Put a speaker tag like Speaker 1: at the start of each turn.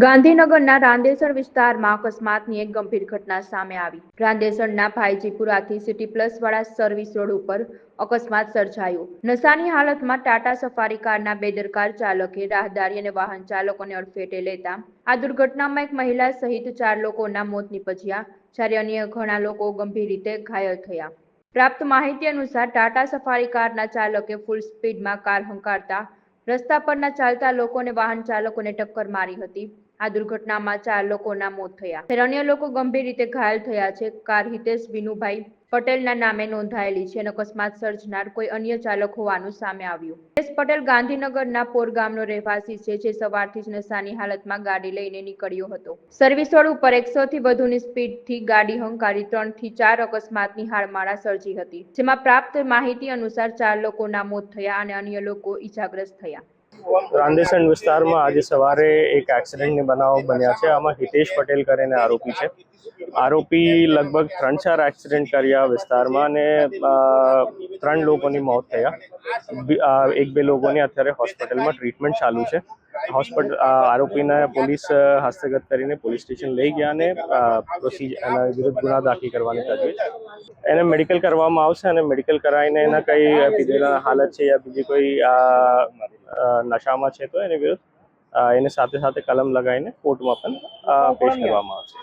Speaker 1: ગાંધીનગરના રાંદેસર વિસ્તારમાં અકસ્માતની એક ગંભીર ઘટના સામે આવી. રાંદેસરના ભાઈજીપુરાથી સિટી પ્લસ વાળા સર્વિસ રોડ ઉપર અકસ્માત સર્જાયો. નશાની હાલતમાં ટાટા સફારી કારના બેદરકાર ચાલકે રાહદારી અને વાહન ચાલકોને અડફેટે લેતા આ દુર્ઘટનામાં એક મહિલા સહિત ચાર લોકોના મોત નીપજ્યા, જ્યારે અન્ય ઘણા લોકો ગંભીર રીતે ઘાયલ થયા. પ્રાપ્ત માહિતી અનુસાર ટાટા સફારી કારના ચાલકે ફૂલ સ્પીડમાં કાર હંકારતા રસ્તા પરના ચાલતા લોકો અને વાહન ચાલકોને ટક્કર મારી હતી. આ દુર્ઘટનામાં ચાર લોકોના મોત થયા. ત્યારે અન્ય લોકો ગંભીર રીતે ઘાયલ થયા છે, કાર હિતેશ વિનુભાઈ પટેલના નામે નોંધાયેલી છે અને અકસ્માત સર્જનાર કોઈ અન્ય ચાલક હોવાનું સામે આવ્યું. હિતેશ પટેલ ગાંધીનગરના પોર ગામનો રહેવાસી છે, જે સવારથી જ નશાની હાલતમાં ગાડી લઈને નીકળ્યો હતો. સર્વિસ રોડ ઉપર એકસો થી વધુની સ્પીડથી ગાડી હંકારી ત્રણથી ચાર અકસ્માતની હારમાળા સર્જી હતી, જેમાં પ્રાપ્ત માહિતી અનુસાર ચાર લોકોના મોત થયા અને અન્ય લોકો ઈજાગ્રસ્ત થયા.
Speaker 2: રાંદેસણ વિસ્તારમાં આજે સવારે એક એક્સિડન્ટની બનાવ બન્યા છે. આમાં હિતેશ પટેલ કરીને આરોપી છે. આરોપી લગભગ ત્રણ ચાર એક્સિડન્ટ કર્યા વિસ્તારમાં અને ત્રણ લોકોની મોત થયા. એક બે લોકોની અત્યારે હોસ્પિટલમાં ટ્રીટમેન્ટ ચાલુ છે. હોસ્પિટલ આરોપીને પોલીસ હસ્તગત કરીને પોલીસ સ્ટેશન લઈ ગયા અને પ્રોસીજર એના વિરુદ્ધ ગુના દાખલ કરવાની તજવીજ. એને મેડિકલ કરવામાં આવશે અને મેડિકલ કરાવીને એના કઈ પીધેલા હાલત છે યા બીજી કોઈ નશામાં છે તો એની વિરુદ્ધ એને સાથે સાથે કલમ લગાવીને કોર્ટમાં પણ પેશ કરવામાં આવશે.